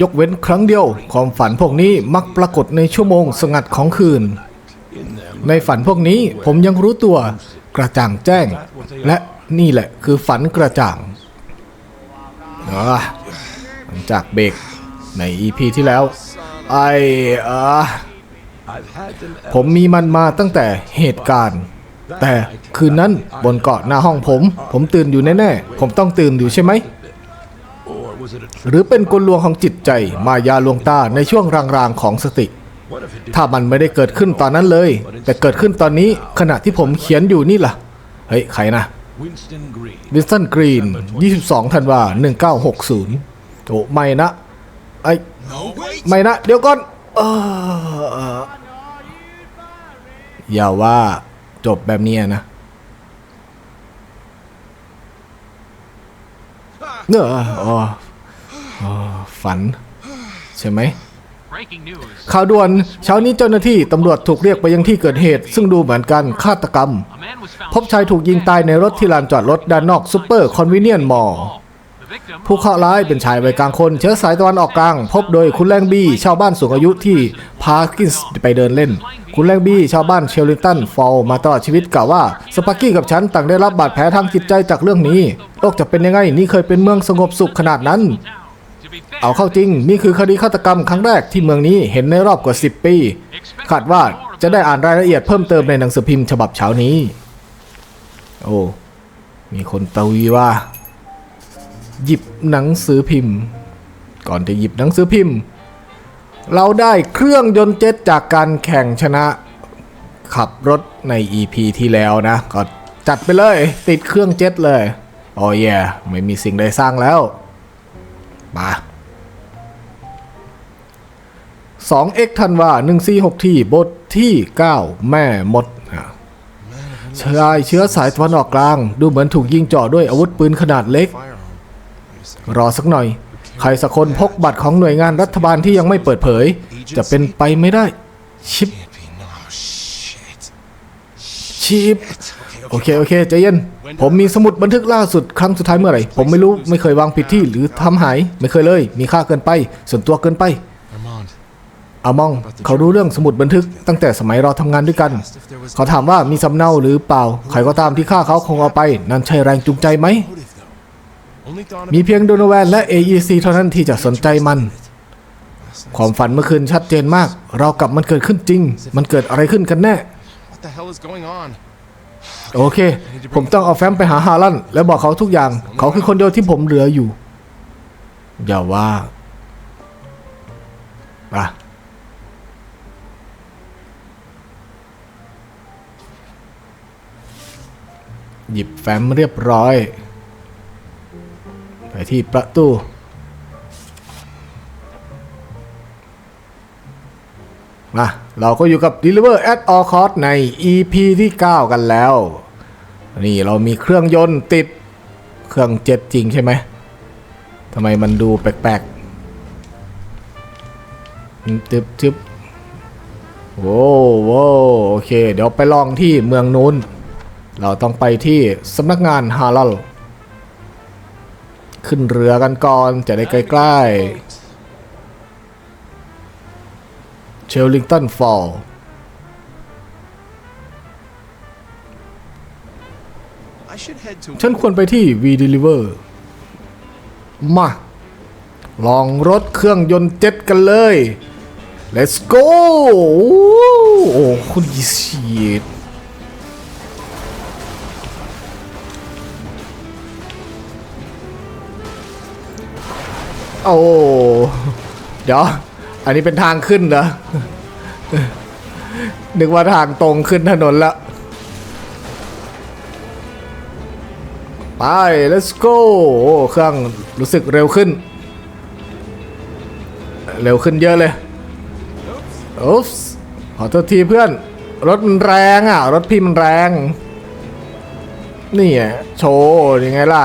ยกเว้นครั้งเดียว ความฝันพวกนี้มักปรากฏในชั่วโมงสงัดของคืน ในฝันพวกนี้ผมยังรู้ตัวกระจ่างแจ้ง และนี่แหละคือฝันกระจ่างหลังจากเบรกใน EP ที่แล้ว ไออ่า I've had them ผมมีมันมาตั้งแต่เหตุการณ์ แต่คืนนั้นบนเกาะหน้าห้องผม ผมตื่นอยู่แน่ๆ ผมต้องตื่นอยู่ใช่ไหม หรือเป็นกลลวงของจิตใจ มายาลวงตาในช่วงรางๆของสติ what if it did ถ้ามันไม่ได้เกิดขึ้นตอนนั้นเลย แต่เกิดขึ้นตอนนี้ขณะที่ผมเขียนอยู่นี่ล่ะ เฮ้ย ใครนะ Winston Green วินสตันกรีน 22 ธันวา 1960 โอ้ไม่นะ ไอ้ No wait ไม่นะ เดี๋ยวก่อนเอออย่าว่าจบแบบนี้นะเนอะอ๋ออ๋อ ฝัน ใช่ไหม Breaking news. ข่าวด่วนเช้านี้เจ้าหน้าที่ตำรวจถูกเรียกไปยังที่เกิดเหตุ ซึ่งดูเหมือนการฆาตกรรม A man was found พบชายถูกยิงตายในรถที่ลานจอดรถด้านนอกซูเปอร์คอนเวเนียนมอล The victim ผู้เคราะห์ร้ายเป็นชายวัยกลางคน เชื้อสายตะวันออกกลาง พบโดยคุณแรงบี้ชาวบ้านสูงอายุที่พาร์กินส์ไปเดินเล่น คุณแรงบี้ชาวบ้านเชลลิงตันฟอลมาตลอดชีวิตกล่าวว่าสปาร์กี้กับฉันต่างได้รับบาดแผลทางจิตใจจากเรื่องนี้โลกจะเป็นยังไงนี่เคยเป็นเมืองสงบสุขขนาดนั้น เอาเข้าจริง นี่คือคดีฆาตกรรมครั้งแรกที่เมืองนี้เห็นในรอบกว่า 10 ปีคาดว่าจะได้อ่านรายละเอียดเพิ่มเติมในหนังสือพิมพ์ฉบับเช้านี้ โอ้ มีคนตะวีว่า หยิบหนังสือพิมพ์ ก่อนจะหยิบหนังสือพิมพ์ เราได้เครื่องยนต์เจ็ตจากการแข่งชนะขับรถใน EP ที่แล้วนะ ก็จัดไปเลย ติดเครื่องเจ็ตเลย โอ้ยไม่มีสิ่งใดสร้างแล้ว 2x ธันวา146 ที่บทที่ 9 แม่มดอะชายเชื้อสายตะวันออกกลาง ดูเหมือนถูกยิงเจ่อด้วยอาวุธปืนขนาดเล็ก รอสักหน่อย ใครสักคนพกบัตรของหน่วยงานรัฐบาลที่ยังไม่เปิดเผย จะเป็นไปไม่ได้ ชิป ชิป โอเค โอเคใจเย็น ผมมีสมุดบันทึกล่าสุดครั้งสุดท้ายเมื่อไหร่ ผมไม่รู้ไม่เคยวางผิดที่หรือทำหาย ไม่เคยเลย มีค่าเกินไป ส่วนตัวเกินไป อามอง เขารู้เรื่องสมุดบันทึกตั้งแต่สมัยเราทำงานด้วยกัน เขาถามว่ามีสำเนาหรือเปล่า ใครก็ตามที่ฆ่าเขาคงเอาไป นั่นใช่แรงจูงใจไหม มีเพียงโดนแวนและ AEC เท่านั้นที่จะสนใจมัน ความฝันเมื่อคืนชัดเจนมาก เรากับมันเกิดขึ้นจริง มันเกิดอะไรขึ้นกันแน่ โอเค ผมต้องเอาแฟ้มไปหาฮาลันแล้วบอกเขาทุกอย่าง เขาคือคนเดียวที่ผมเหลืออยู่ อย่าว่าอะ หยิบแฟ้มเรียบร้อย ไปที่ประตูมาเราก็อยู่กับ Deliver at all cost ใน EP ที่ 9 กันแล้ว นี่เรามีเครื่องยนต์ติดเครื่องเจ็ตจริงใช่ไหมทำไมมันดูแปลกๆจึบจึบโว้โว้โอเค เดี๋ยวไปลองที่เมืองนู้น เราต้องไปที่สำนักงานฮาลัลขึ้นเรือกันก่อนจะได้ใกล้ๆเชลลิงตันฟอลฉันควรไปที่ V Deliver มา ลองรถเครื่องยนต์เจ็ตกันเลย let's go โอ้คุณยิชีด โอ้เดี๋ยว อันนี้เป็นทางขึ้นเหรอ นึกว่าทางตรงขึ้นถนนละไป let's go โอ้เครื่องรู้สึกเร็วขึ้น เร็วขึ้นเยอะเลยอุ๊บขอโทษทีเพื่อน รถมันแรงอะ รถพี่มันแรง นี่อะโชว์ยังไงล่ะ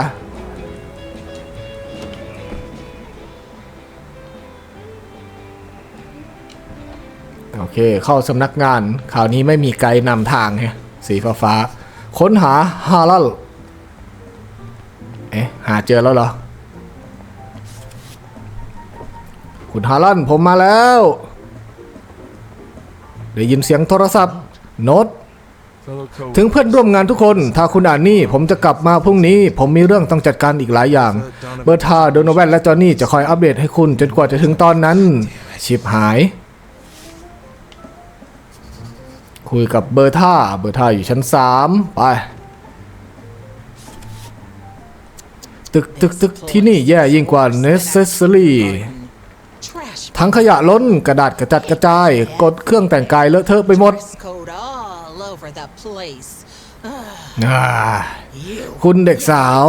เค เข้าสำนักงานคราวนี้ไม่มีไกด์นำทางไงสีฟ้าฟ้า ค้นหาฮาลัลเอ๊ะ หาเจอแล้วเหรอ คุณฮาลันผมมาแล้ว ได้ยินเสียงโทรศัพท์โน้ตถึงเพื่อนร่วมงานทุกคน ถ้าคุณอ่านนี่ ผมจะกลับมาพรุ่งนี้ ผมมีเรื่องต้องจัดการอีกหลายอย่าง เบอร์ธาโดนแวนและจอห์นนี่จะคอยอัปเดตให้คุณจนกว่าจะถึงตอนนั้น ชิบหาย คุยกับเบอร์ธาเบอร์ธาอยู่ชั้นสามไป ตึกตึกตึกที่นี่แย่ยิ่งกว่า necessary ทั้งขยะล้นกระดาษกระจัดกระจาย กดเครื่องแต่งกายเลอะเทอะไปหมด คุณเด็กสาว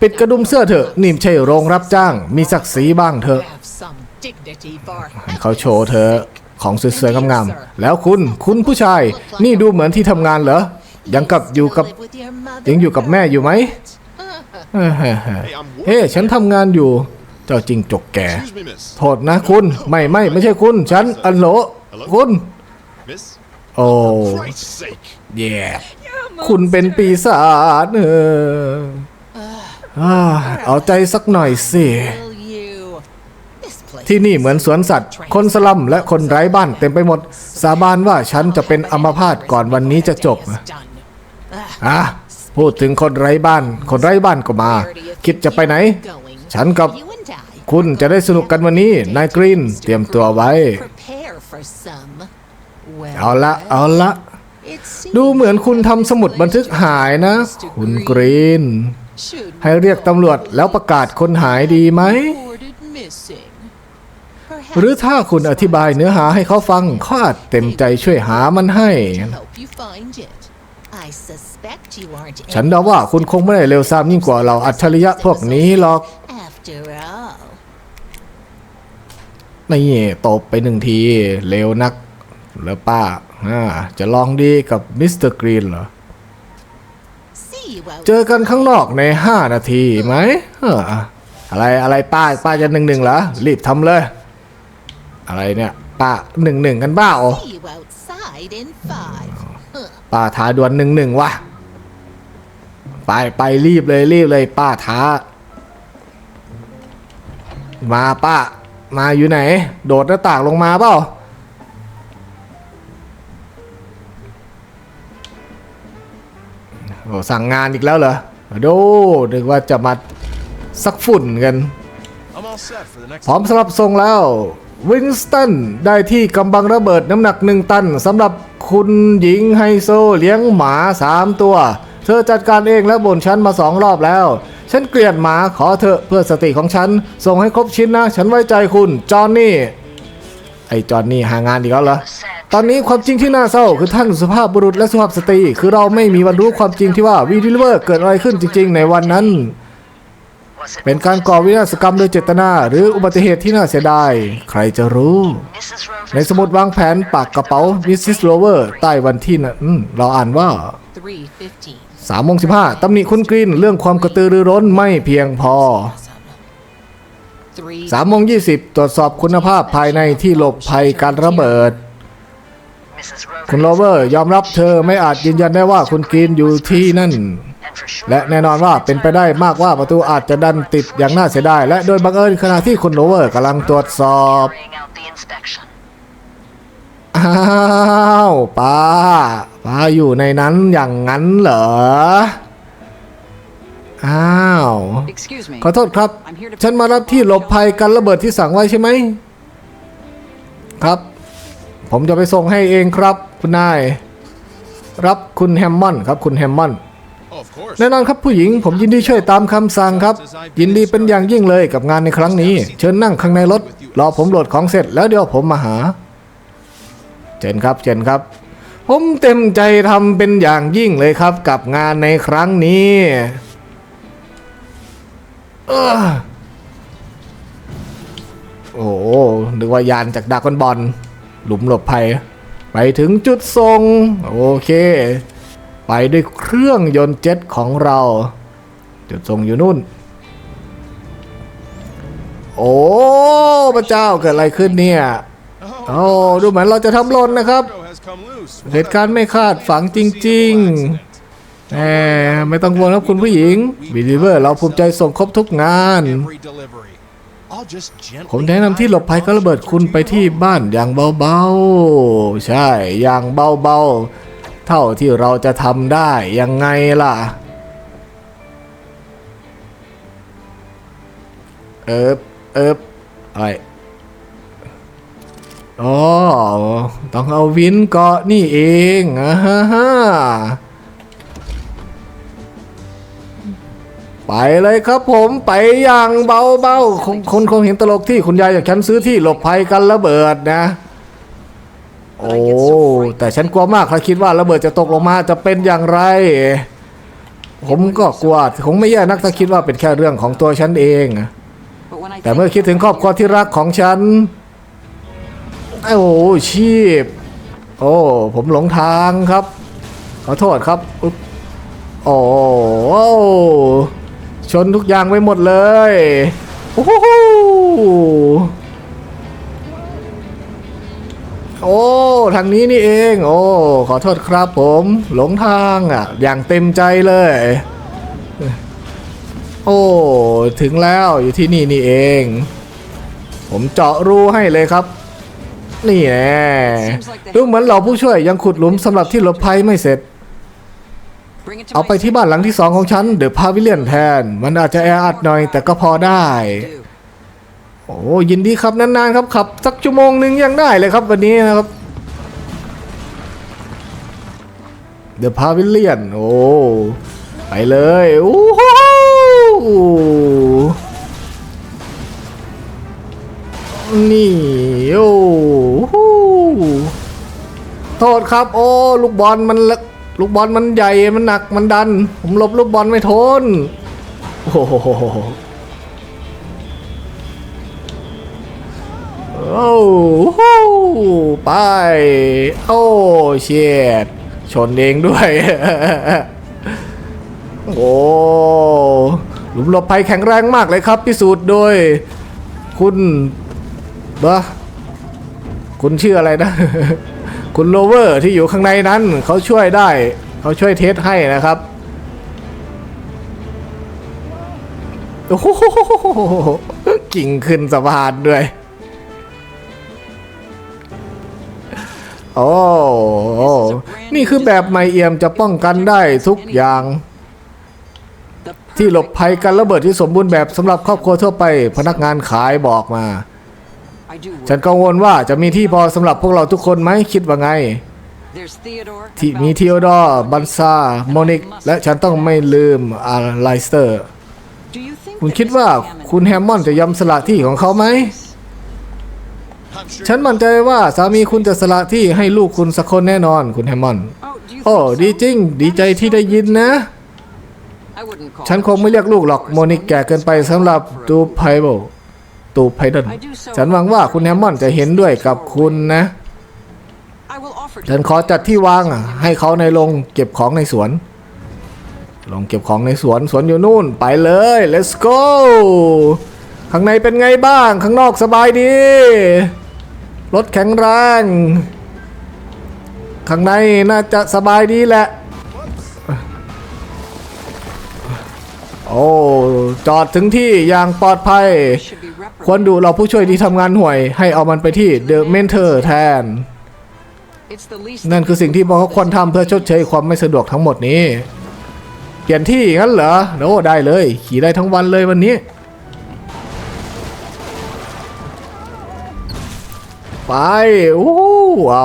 ปิดกระดุมเสื้อเถอะ นี่ม่ใช่โรงรับจ้าง มีศักดิ์ศรีบ้างเถอะ เขาโชว์เธอ ของสวยๆงามๆแล้วคุณคุณผู้ชาย นี่ดูเหมือนที่ทำงานเหรอ ยังกับอยู่กับ live with your mother. ยังอยู่กับแม่อยู่ไหมเฮ้เฮ้ฉันทำงานอยู่ เจ้าจริงจกแก่ Excuse me, miss. โทษนะคุณ ไม่ไม่ไม่ใช่คุณ ฉันอันโหลคุณ Miss? โอ้ Christ's sake. แย่คุณเป็นปีศาจเอออ่าเอาใจสักหน่อยสิ ที่นี่เหมือนสวนสัตว์ คนสลัมและคนไร้บ้านเต็มไปหมด สาบานว่าฉันจะเป็นอัมพาตก่อนวันนี้จะจบอะพูดถึงคนไร้บ้าน คนไร้บ้านก็มา คิดจะไปไหน ฉันกับคุณจะได้สนุกกันวันนี้ นายกรีน เตรียมตัวไว้ เอาละ เอาละ ดูเหมือนคุณทำสมุดบันทึกหายนะ คุณกรีน ให้เรียกตำรวจแล้วประกาศคนหายดีไหม หรือถ้าคุณอธิบายเนื้อหาให้เขาฟังเขาอาจเต็มใจช่วยหามันให้ to help you find it. I suspect you aren't ฉันเดาว่าคุณคงไม่ได้เร็วซ้ำยิ่งกว่าเราอัจฉริยะพวกนี้หรอก after all. นี่ตบไปหนึ่งทีเร็วนักแล้วป้าอ่าจะลองดีกับมิสเตอร์กรีนเหรอ See you out เจอกันข้างนอกใน 5 นาทีไหมเอออะไรอะไรป้าป้าจะหนึ่งหนึ่งเหรอ รีบทำเลย อะไรเนี่ยป้าหนึ่งหนึ่งกันบ้าโอ see you outside in five. Huh. ป้าท้าดวลหนึ่งหนึ่งวะไปไปรีบเลยรีบเลยป้าท้า มาป้า มาอยู่ไหน โดดหน้าต่างลงมาเปล่าโอ้สั่งงานอีกแล้วเหรอโดนึกว่าจะมาสักฝุ่นกัน I'm all set for the next พร้อมสำหรับส่งแล้ว วินสตันได้ที่กำบังระเบิดน้ำหนักหนึ่งตันสำหรับคุณหญิงไฮโซเลี้ยงหมาสามตัว เธอจัดการเองและบ่นฉันมาสองรอบแล้ว ฉันเกลียดหมาขอเถอะเพื่อสติของฉัน ส่งให้ครบชิ้นนะ ฉันไว้ใจคุณ จอห์นนี่ ไอจอห์นนี่หางานอีกแล้วเหรอ ตอนนี้ความจริงที่น่าเศร้าคือท่านสุภาพบุรุษและสุภาพสตรี คือเราไม่มีวันรู้ความจริงที่ว่าวีดิลเวอร์เกิดอะไรขึ้นจริง ๆ ในวันนั้น เป็นการก่อวินาศกรรมโดยเจตนา หรืออุบัติเหตุที่น่าเสียดาย ใครจะรู้ ในสมุดวางแผนปากกระเป๋ามิสซิสโรเวอร์ใต้วันที่นะเราอ่านว่า 315. 3โมง15ตำหนิคุณกรีนเรื่องความกระตือรือร้นไม่เพียงพอ Three. 3โมง20ตรวจสอบคุณภาพภายในที่หลบภัยการระเบิด คุณโรเวอร์ยอมรับเธอไม่อาจยืนยันได้ว่าคุณกรีนอยู่ที่นั่น และแน่นอนว่าเป็นไปได้มากว่าประตูอาจจะดันติดอย่างน่าเสียดาย และโดยบังเอิญขณะที่คุณโรเวอร์กำลังตรวจสอบ อ้าวป้าป้าอยู่ในนั้นอย่างนั้นเหรอ อ้าว Excuse me. ขอโทษครับ I'm here to ฉันมารับที่หลบภัยกันระเบิดที่สั่งไว้ใช่ไหม ครับ ผมจะไปส่งให้เองครับ คุณนาย รับคุณแฮมมอนด์ครับคุณแฮมมอน แน่นอนครับผู้หญิงผมยินดีช่วยตามคำสั่งครับ ยินดีเป็นอย่างยิ่งเลยกับงานในครั้งนี้ เชิญนั่งข้างในรถรอผมโหลดของเสร็จแล้วเดี๋ยวผมมาหา เชิญครับเชิญครับ ผมเต็มใจทำเป็นอย่างยิ่งเลยครับ กับงานในครั้งนี้โอ้โหนึกว่ายานจากดากอนบอลหลุมหลบภัย ไปถึงจุดส่งโอเค ไปด้วยเครื่องยนต์เจ็ตของเรา จุดส่งอยู่นู่น โอ้พระเจ้าเกิดอะไรขึ้นเนี่ยโอ้ดูเหมือนเราจะทำหล่นนะครับ เหตุการณ์ไม่คาดฝังจริงๆแหมไม่ต้องห่วงครับคุณผู้หญิงบิลิเวอร์เราภูมิใจส่งครบทุกงาน ผมแนะนำที่หลบภัยก็ระเบิดคุณไปที่บ้านอย่างเบาๆ ใช่ อย่างเบาๆ เท่าที่เราจะทำได้ยังไงล่ะ เอิบเอิบอะไรอ๋อต้องเอาวินเกาะนี่เองอ่าฮะฮะไปเลยครับผมไปอย่างเบาๆคงคนคงเห็นตลกที่คุณยายอยากฉันซื้อที่หลบภัยกันระเบิดนะ โอ้แต่ฉันกลัวมากถ้าคิดว่าระเบิดจะตกลงมาจะเป็นอย่างไร ผมก็กลัวคงไม่แย่นักถ้าคิดว่าเป็นแค่เรื่องของตัวฉันเอง But when I แต่ think เมื่อคิดถึงครอบครัวที่รักของฉันโอ้โหชีพ โอ้ผมหลงทางครับ ขอโทษครับอุ๊บโอ้โอ้ชนทุกอย่างไปหมดเลยโอ้โห โอ้ทางนี้นี่เอง โอ้ขอโทษครับผมหลงทางอะ อย่างเต็มใจเลย โอ้ถึงแล้วอยู่ที่นี่นี่เอง ผมเจาะรูให้เลยครับ นี่แน่ดูเหมือนเราผู้ช่วยยังขุดหลุมสำหรับที่หลบภัยไม่เสร็จ เอาไปที่บ้านหลังที่สองของฉันเดอะพาวิเลียนแทน มันอาจจะแออัดหน่อยแต่ก็พอได้ โอ้ยินดีครับนานๆครับขับสักชั่วโมงหนึ่งยังได้เลยครับวันนี้นะครับเดอะพาวิเลียนโอ้ไปเลยโอ้โหนี่โอ้โหโทษครับ โอ้ลูกบอลมันละลูกบอลมันใหญ่มันหนักมันดัน ผมหลบลูกบอลไม่ทนโอ้โห โอ้โหไป โอ้เชียดชนเองด้วย โอ้หลุมหลบภัยแข็งแรงมากเลยครับ พิสูจน์โดย คุณบะคุณชื่ออะไรนะ คุณโลเวอร์ที่อยู่ข้างในนั้น เขาช่วยได้ เขาช่วยเทสให้นะครับโอ้โหกิ่งขึ้นสะพานด้วย โอ้โอ้นี่คือแบบไม่เอี่ยมจะป้องกันได้ทุกอย่าง ที่หลบภัยกันระเบิดที่สมบูรณ์แบบสำหรับครอบครัวทั่วไป พนักงานขายบอกมา ฉันกังวลว่าจะมีที่พอสำหรับพวกเราทุกคนไหมคิดว่าไง ที่มีเทโอดอร์บันซาโมนิก และฉันต้องไม่ลืมอาไลสเตอร์ คุณคิดว่าคุณแฮมมอนจะยอมสละที่ของเขาไหม ฉันมั่นใจว่าสามีคุณจะสละที่ให้ลูกคุณสักคนแน่นอนคุณแฮมมอนด์ Oh, do you โอ้ think so? ดีจริง ดีใจที่ได้ยินนะ I wouldn't call ฉัน her คงไม่เรียกลูกหรอกโมนิกแก่เกินไปสำหรับตูไพเบิลตูไพดนฉันหวังว่าคุณแฮมมอนด์จะเห็นด้วยกับคุณนะ I will offer to ฉันขอจัดที่วางอะให้เขาในโรงเก็บของในสวนโรงเก็บของในสวนสวนอยู่นู่นไปเลย let's go ข้างในเป็นไงบ้าง ข้างนอกสบายดี รถแข็งแรง ข้างในน่าจะสบายดีแหละ โอ้ จอดถึงที่อย่างปลอดภัย ควรดูเราผู้ช่วยที่ทำงานห่วย ให้เอามันไปที่เดอะเมนเทอร์แทน นั่นคือสิ่งที่พวกเขาควรทำเพื่อชดเชยความไม่สะดวกทั้งหมดนี้ เปลี่ยนที่งั้นเหรอโอ้ได้เลย ขี่ได้ทั้งวันเลยวันนี้ ไปโอ้ว้า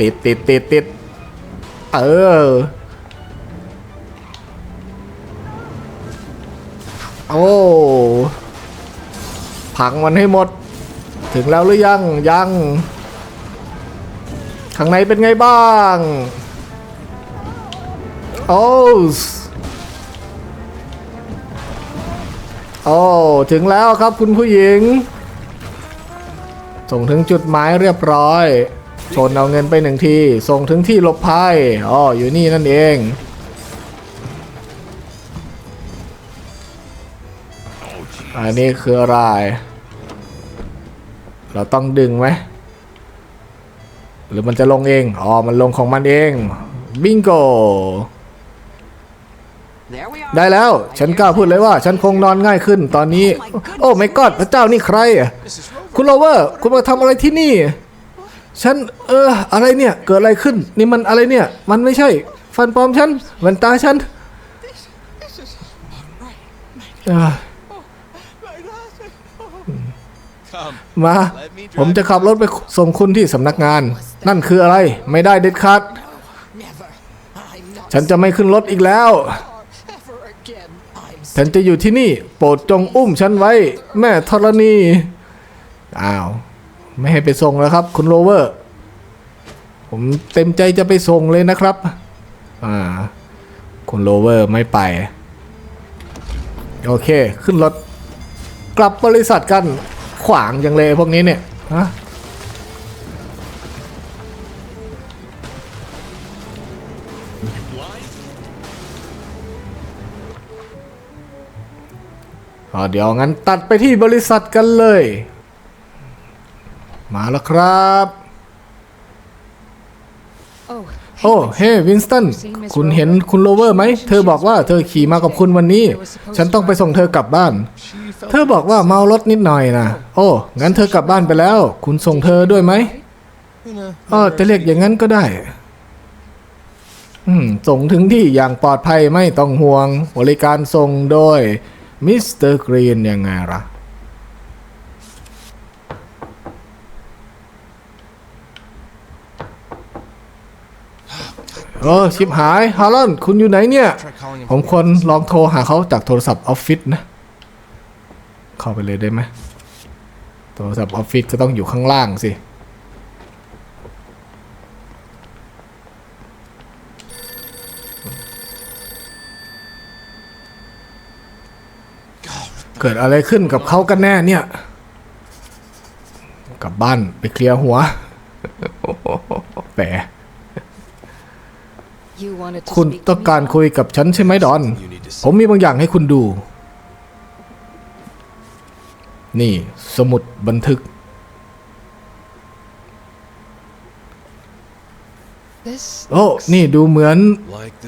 ติดติดติดติดเออโอ้พังมันให้หมด ถึงแล้วหรือยังยังข้างในเป็นไงบ้างโอ้โอ้ถึงแล้วครับคุณผู้หญิง ส่งถึงจุดหมายเรียบร้อยชนเอาเงินไปหนึ่งที ส่งถึงที่หลบภัยอ๋ออยู่นี่นั่นเอง อันนี้คืออะไร เราต้องดึงไหม หรือมันจะลงเอง อ๋อ มันลงของมันเอง บิงโก ได้แล้ว ฉันกล้าพูดเลยว่า ฉันคงนอนง่ายขึ้นตอนนี้ โอ้ไม่กอดพระเจ้านี่ใคร คุณโรเวอร์ คุณมาทำอะไรที่นี่ ฉัน เออ อะไรเนี่ย เกิดอะไรขึ้น นี่มันอะไรเนี่ย มันไม่ใช่ ฟันปลอมฉันแว่นตาฉันเอ่อ Come. มา ผมจะขับรถไปส่งคุณที่สำนักงาน นั่นคืออะไร ไม่ได้เด็ดขาด Never. I'm not ฉันจะไม่ขึ้นรถอีกแล้ว ever again. I'm ฉันจะอยู่ที่นี่ โปรดจงอุ้มฉันไว้ แม่ธรณี อ้าว ไม่ให้ไปส่งแล้วครับ คุณโรเวอร์ ผมเต็มใจจะไปส่งเลยนะครับ อ่า คุณโรเวอร์ไม่ไป โอเค ขึ้นรถ กลับบริษัทกันขวางอยังเลยพวกนี้เนี่ยฮะเดี๋ยวงั้นตัดไปที่บริษัทกันเลย มาแล้วครับ Oh, โอ้เฮ้วินสตันคุณเห็นคุณโรเวอร์ไหม เธอบอกว่าเธอขี่มากับคุณวันนี้ ฉันต้องไปส่งเธอกลับบ้าน เธอบอกว่าเมารถนิดหน่อยนะโอ้งั้นเธอกลับบ้านไปแล้ว คุณส่งเธอด้วยไหมอ๋อจะเรียกอย่างนั้นก็ได้อืมส่งถึงที่อย่างปลอดภัยไม่ต้องห่วง บริการส่งโดยมิสเตอร์กรีนยังไงล่ะ เออชิบหายฮารอนคุณอยู่ไหนเนี่ย ผมควรลองโทรหาเขาจากโทรศัพท์ออฟฟิศนะ เข้าไปเลยได้ไหมโทรศัพท์ออฟฟิศก็ต้องอยู่ข้างล่างสิ เกิดอะไรขึ้นกับเขากันแน่เนี่ย กลับบ้านไปเคลียร์หัว แปะ คุณต้องการคุยกับฉันใช่ไหมดอน ผมมีบางอย่างให้คุณดู นี่ สมุดบันทึก โอ้ นี่ดูเหมือน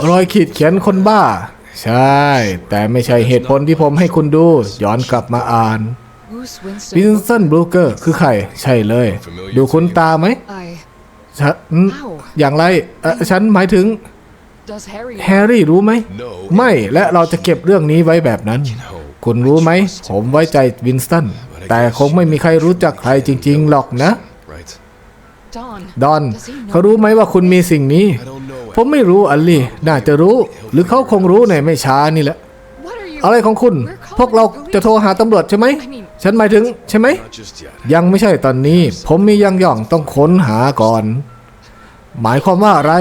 รอยขีดเขียนคนบ้า ใช่ แต่ไม่ใช่เหตุผลที่ผมให้คุณดู ย้อนกลับมาอ่านวินสันบรูเกอร์คือใคร ใช่เลย ดูคุ้นตาไหมฉันอย่างไร ฉันหมายถึง แฮร์รี่รู้ไหม No. ไม่และเราจะเก็บเรื่องนี้ไว้แบบนั้น คุณรู้ไหม ผมไว้ใจวินสตัน แต่คงไม่มีใครรู้จักใครจริง ๆ หรอกนะ Right. Don. ดอน เขารู้ไหมว่าคุณมีสิ่งนี้ I don't know. ผมไม่รู้อัลลี่ น่าจะรู้ หรือเขาคงรู้ในไม่ช้านี่แหละ What are you? อะไรของคุณ พวกเราจะโทรหาตำรวจใช่ไหม ฉันหมายถึงใช่ไหม Not just yet. ยังไม่ใช่ตอนนี้ ผมมียังย่องต้องค้นหาก่อน หมายความว่าอะไร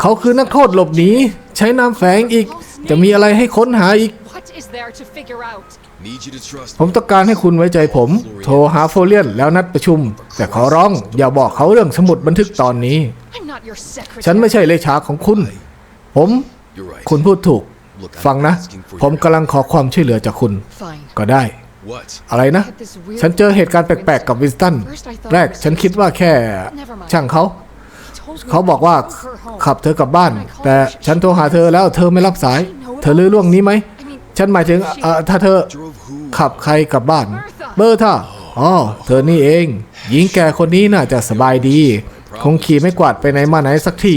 เขาคือนักโทษหลบหนีใช้นามแฝงอีก จะมีอะไรให้ค้นหาอีก What is there to figure out? Need you to trust ผมต้องการให้คุณไว้ใจผม โทรหาโฟเลียนแล้วนัดประชุม แต่ขอร้องอย่าบอกเขาเรื่องสมุดบันทึกตอนนี้ I'm not your secretary. ฉันไม่ใช่เลขาของคุณ ผม You're right. คุณพูดถูก Look, I'm ฟังนะ asking for ผม your กำลังขอความช่วยเหลือจากคุณ Fine. ก็ได้ What? อะไรนะ Had this weird ฉันเจอเหตุการณ์แปลกๆกับวินสตัน แรกฉันคิดว่าแค่ ช่างเขา He told me เขาบอกว่า to take her home. ขับเธอกลับบ้าน แต่ฉันโทรหาเธอแล้วเธอไม่รับสาย เธอลือล่วงนี้ไหม ฉันหมายถึงเอ่อถ้าเธอ Drove who? ขับใครกลับบ้าน เบอร์ท่าอ๋อเธอนี่เอง หญิงแก่คนนี้น่าจะสบายดี คงขี่ไม่กวาดไปไหนมาไหนสักที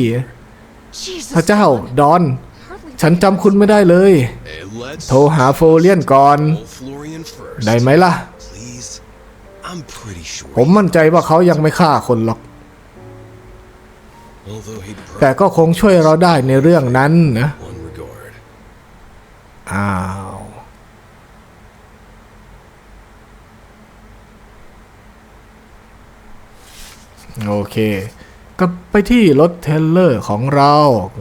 Jesus. พระเจ้าดอน Hardly ฉันจำคุณไม่ได้เลย Hey, let's โทรหาโฟเลียนก่อน call Florian first. ได้ไหมล่ะ Please. I'm pretty sure. ผมมั่นใจว่าเขายังไม่ฆ่าคนหรอก Although he'd แต่ probably ก็คงช่วยเราได้ในเรื่องนั้นนะ one regard. อ้าว โอเค กลับไปที่รถเทรลเลอร์ของเรา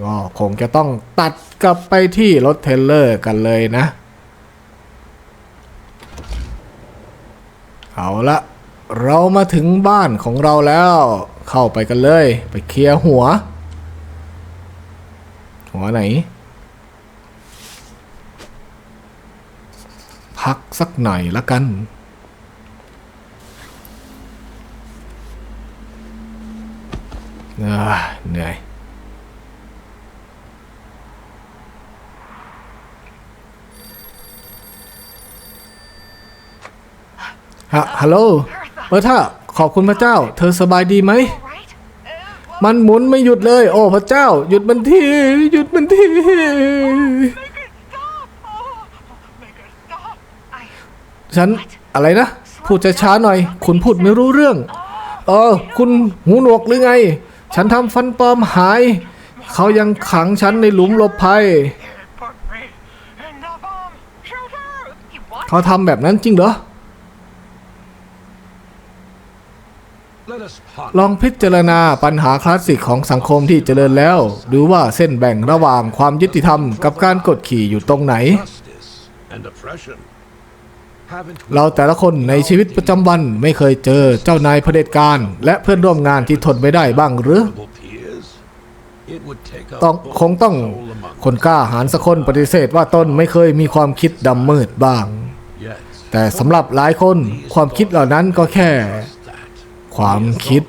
ก็คงจะต้องตัดกลับไปที่รถเทรลเลอร์กันเลยนะ เอาละ เรามาถึงบ้านของเราแล้ว เข้าไปกันเลย ไปเคลียร์หัว หัวไหน พักสักหน่อยละกัน เหนื่อยฮะฮัลโหลเบอร์ท่า ขอบคุณพระเจ้า เธอสบายดีไหม Right? มันหมุนไม่หยุดเลย โอ้พระเจ้า หยุดมันทีหยุดมันที Stop! Oh, make it stop! I. ฉันอะไรนะ พูดช้าๆหน่อย คุณพูดไม่รู้เรื่อง เออ คุณหูหนวกหรือไง ฉันทำฟันปลอมหาย เขายังขังฉันในหลุมหลบภัย It put me in the bomb shelter! You what? เขาทำแบบนั้นจริงเหรอ ลองพิจารณาปัญหาคลาสสิกของสังคมที่เจริญแล้วดูว่าเส้นแบ่งระหว่างความยุติธรรมกับการกดขี่อยู่ตรงไหน Justice and oppression. Haven't we เราแต่ละคนในชีวิตประจำวันไม่เคยเจอเจ้านายเผด็จการ และเพื่อนร่วมงานที่ทนไม่ได้บ้างหรือ honorable peers? It would take a ต้อง bold คงต้อง soul among คนกล้าหาญสักคนปฏิเสธว่าตนไม่เคยมีความคิดดำมืดบ้าง Yes. แต่สำหรับหลายคนความคิดเหล่านั้นก็แค่ that. ความคิด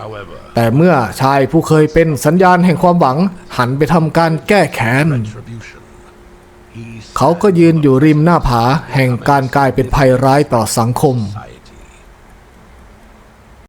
However, แต่เมื่อชายผู้เคยเป็นสัญญาณแห่งความหวัง หันไปทำการแก้แค้น retribution. He เขาก็ยืนอยู่ริมหน้าผาแห่งการกลายเป็นภัยร้ายต่อสังคม society